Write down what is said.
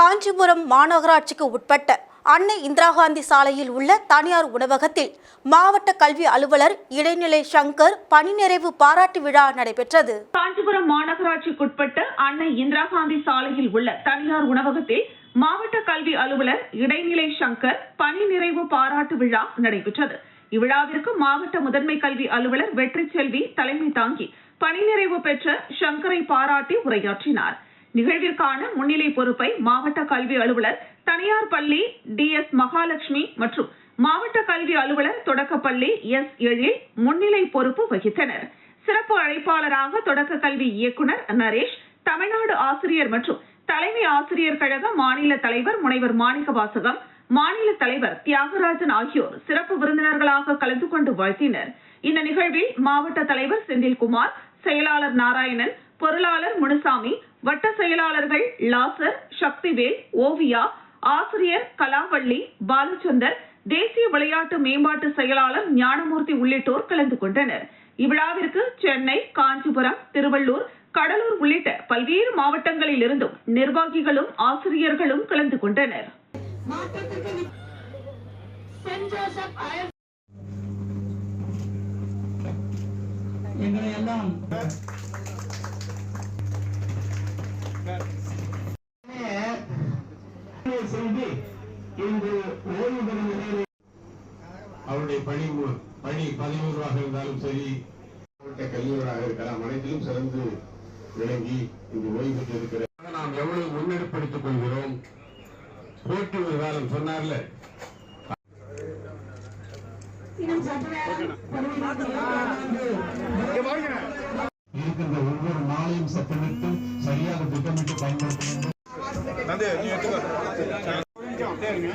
காஞ்சிபுரம் மாநகராட்சிக்கு உட்பட்ட அன்னை இந்திரா காந்தி சாலையில் உள்ள தனியார் உணவகத்தில் மாவட்ட கல்வி அலுவலர் இடைநிலை சங்கர் பணி நிறைவு பாராட்டு விழா நடைபெற்றது. காஞ்சிபுரம் மாநகராட்சிக்குட்பட்ட அன்னை இந்திரா காந்தி சாலையில் உள்ள தனியார் உணவகத்தில் மாவட்ட கல்வி அலுவலர் இடைநிலை சங்கர் பணி நிறைவு பாராட்டு விழா நடைபெற்றது. இவ்விழாவிற்கு மாவட்ட முதன்மை கல்வி அலுவலர் வெற்றி செல்வி தலைமை தாங்கி பணி நிறைவு பெற்ற சங்கரை பாராட்டி உரையாற்றினார். நிகழ்விற்கான முன்னிலை பொறுப்பை மாவட்ட கல்வி அலுவலர் தனியார் பள்ளி டி எஸ் மகாலட்சுமி மற்றும் மாவட்ட கல்வி அலுவலர் தொடக்கப்பள்ளி எஸ். எழில் முன்னிலை பொறுப்பு வகித்தனர். சிறப்பு அழைப்பாளராக தொடக்க கல்வி இயக்குனர் நரேஷ் தமிழ்நாடு ஆசிரியர் மற்றும் தலைமை ஆசிரியர் கழக மாநில தலைவர் முனைவர் மாணிக்க வாசகம் மாநில தலைவர் தியாகராஜன் ஆகியோர் சிறப்பு விருந்தினர்களாக கலந்து கொண்டு வாழ்த்தினர். இந்த நிகழ்வில் மாவட்ட தலைவர் செந்தில்குமார் செயலாளர் நாராயணன் பொருளாளர் முனுசாமி வட்ட செயலாளர்கள் லாசர் சக்திவேல் ஓவியா ஆசிரியர் கலாவள்ளி பாலச்சந்தர் தேசிய விளையாட்டு மேம்பாட்டு செயலாளர் ஞானமூர்த்தி உள்ளிட்டோர் கலந்து கொண்டனர். இவ்விழாவிற்கு சென்னை காஞ்சிபுரம் திருவள்ளூர் கடலூர் உள்ளிட்ட பல்வேறு மாவட்டங்களில் இருந்தும் நிர்வாகிகளும் ஆசிரியர்களும் கலந்து கொண்டனர். எங்களை எல்லாம் செய்து இன்று ஓய்வு பெறும் நிலையில் அவருடைய பணி மு- பணி பதினோருவாக இருந்தாலும் சரி. கல்லூராக இருக்கலாம் அனைத்திலும் சிறந்து விளங்கி இங்கு ஓய்வு பெற்று இருக்கிற நாம் எவ்வளவு முன்னெடுப்படுத்திக் கொள்கிறோம்? போட்டி ஒரு காலம் சொன்னார்ல. இருக்கின்ற ஒவ்வொரு நாளையும் சத்தமிட்டு சரியாக திட்டமிட்டு பயன்படுத்த வேண்டும். Vermiyor.